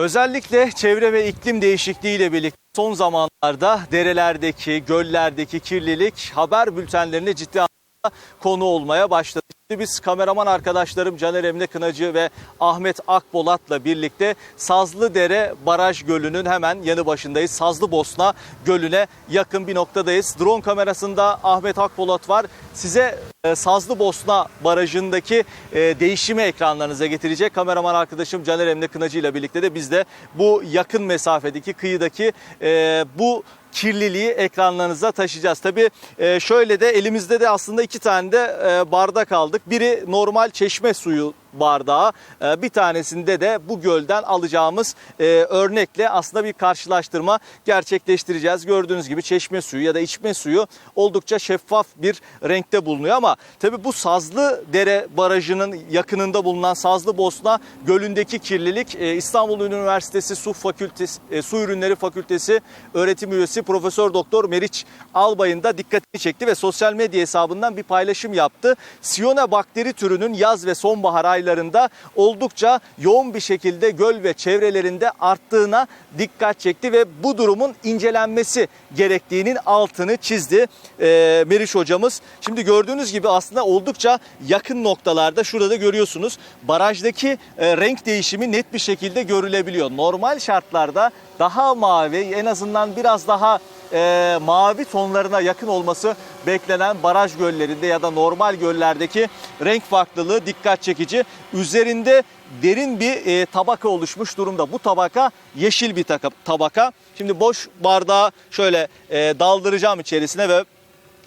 Özellikle çevre ve iklim değişikliği ile birlikte son zamanlarda derelerdeki, göllerdeki kirlilik haber bültenlerine ciddi anlamda konu olmaya başladı. Biz kameraman arkadaşlarım Caner Emre Kınacı ve Ahmet Akbolat'la birlikte Sazlıdere Baraj Gölü'nün hemen yanı başındayız. Sazlıbosna Gölü'ne yakın bir noktadayız. Drone kamerasında Ahmet Akbolat var. Size e, Sazlıbosna Barajı'ndaki e, değişimi ekranlarınıza getirecek. Kameraman arkadaşım Caner Emre Kınacı ile birlikte de biz de bu yakın mesafedeki kıyıdaki e, bu kirliliği ekranlarınıza taşıyacağız. Tabii e, şöyle de elimizde de aslında iki tane de e, bardak aldık. Biri normal çeşme suyu bardağı. E, Bir tanesinde de bu gölden alacağımız e, örnekle aslında bir karşılaştırma gerçekleştireceğiz. Gördüğünüz gibi çeşme suyu ya da içme suyu oldukça şeffaf bir renkte bulunuyor ama tabii bu Sazlı Dere Barajı'nın yakınında bulunan Sazlı Bosna Gölü'ndeki kirlilik e, İstanbul Üniversitesi Su Fakültesi e, Su Ürünleri Fakültesi öğretim üyesi Profesör Doktor Meriç Albay'ın da dikkatini çekti ve sosyal medya hesabından bir paylaşım yaptı. Siyona bakteri türünün yaz ve sonbahar aylarında oldukça yoğun bir şekilde göl ve çevrelerinde arttığına dikkat çekti ve bu durumun incelenmesi gerektiğinin altını çizdi e, Meriç hocamız. Şimdi gördüğünüz gibi aslında oldukça yakın noktalarda şurada görüyorsunuz barajdaki e, renk değişimi net bir şekilde görülebiliyor. Normal şartlarda daha mavi en azından biraz daha e, mavi tonlarına yakın olması beklenen baraj göllerinde ya da normal göllerdeki renk farklılığı dikkat çekici. Üzerinde derin bir e, tabaka oluşmuş durumda. Bu tabaka yeşil bir tabaka. Şimdi boş bardağı şöyle e, daldıracağım içerisine ve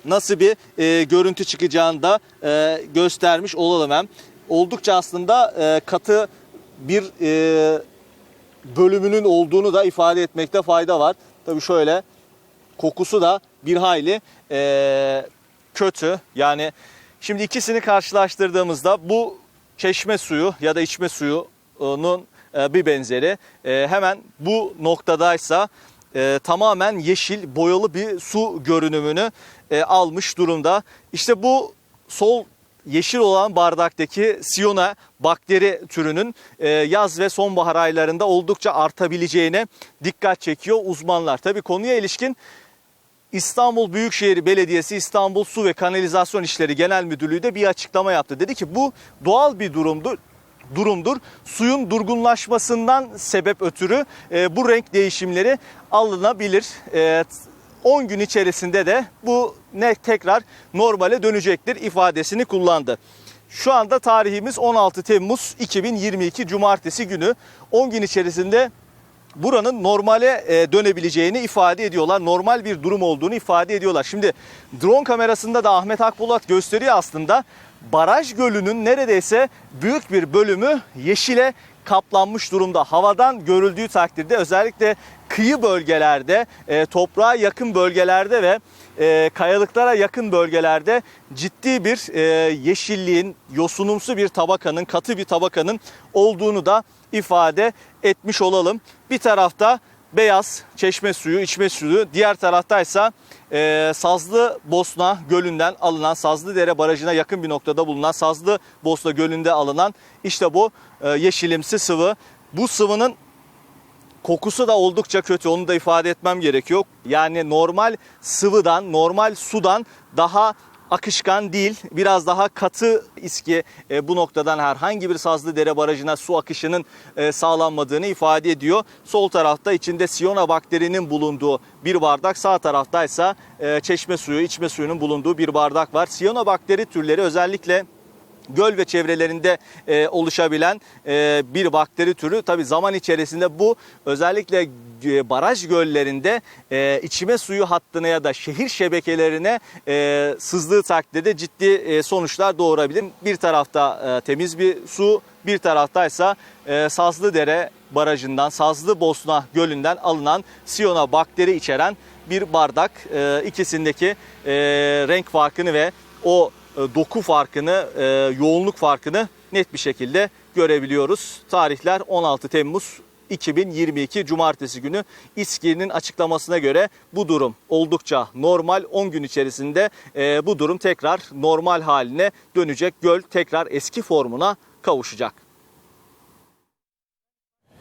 nasıl bir e, görüntü çıkacağını da e, göstermiş olalım hem. Oldukça aslında e, katı bir e, bölümünün olduğunu da ifade etmekte fayda var. Tabii şöyle kokusu da bir hayli e, kötü. Yani şimdi ikisini karşılaştırdığımızda bu çeşme suyu ya da içme suyunun e, bir benzeri. E, hemen bu noktadaysa e, tamamen yeşil boyalı bir su görünümünü e, almış durumda. İşte bu sol yeşil olan bardaktaki siyona bakteri türünün e, yaz ve sonbahar aylarında oldukça artabileceğine dikkat çekiyor uzmanlar. Tabii konuya ilişkin İstanbul Büyükşehir Belediyesi İstanbul Su ve Kanalizasyon İşleri Genel Müdürlüğü de bir açıklama yaptı. Dedi ki bu doğal bir durumdur durumdur. Suyun durgunlaşmasından sebep ötürü e, bu renk değişimleri alınabilir. E, 10 gün içerisinde de bu ne tekrar normale dönecektir ifadesini kullandı. Şu anda tarihimiz 16 Temmuz 2022 Cumartesi günü 10 gün içerisinde buranın normale e, dönebileceğini ifade ediyorlar. Normal bir durum olduğunu ifade ediyorlar. Şimdi drone kamerasında da Ahmet Akbulat gösteriyor aslında. Baraj gölünün neredeyse büyük bir bölümü yeşile kaplanmış durumda. Havadan görüldüğü takdirde özellikle kıyı bölgelerde, e, toprağa yakın bölgelerde ve e, kayalıklara yakın bölgelerde ciddi bir e, yeşilliğin, yosunumsu bir tabakanın, katı bir tabakanın olduğunu da ifade etmiş olalım. Bir tarafta beyaz çeşme suyu, içme suyu, diğer taraftaysa e, Sazlı Bosna Gölü'nden alınan, Sazlıdere Barajı'na yakın bir noktada bulunan Sazlı Bosna Gölü'nde alınan işte bu e, yeşilimsi sıvı. Bu sıvının kokusu da oldukça kötü onu da ifade etmem gerekiyor. Yani normal sıvıdan, normal sudan daha akışkan değil. Biraz daha katı iski e, bu noktadan herhangi bir Sazlı Dere Barajı'na su akışının e, sağlanmadığını ifade ediyor. Sol tarafta içinde siyona bakterinin bulunduğu bir bardak, sağ taraftaysa e, çeşme suyu, içme suyunun bulunduğu bir bardak var. Siyona bakteri türleri özellikle göl ve çevrelerinde e, oluşabilen e, bir bakteri türü. Tabi zaman içerisinde bu özellikle e, baraj göllerinde e, içme suyu hattına ya da şehir şebekelerine e, sızdığı takdirde ciddi e, sonuçlar doğurabilir. Bir tarafta e, temiz bir su, bir taraftaysa e, Sazlıdere Barajı'ndan, Sazlı Bosna Gölü'nden alınan siyona bakteri içeren bir bardak. E, ikisindeki e, renk farkını ve o doku farkını, e, yoğunluk farkını net bir şekilde görebiliyoruz. Tarihler 16 Temmuz 2022 Cumartesi günü İSKİ'nin açıklamasına göre bu durum oldukça normal. 10 gün içerisinde e, bu durum tekrar normal haline dönecek. Göl tekrar eski formuna kavuşacak.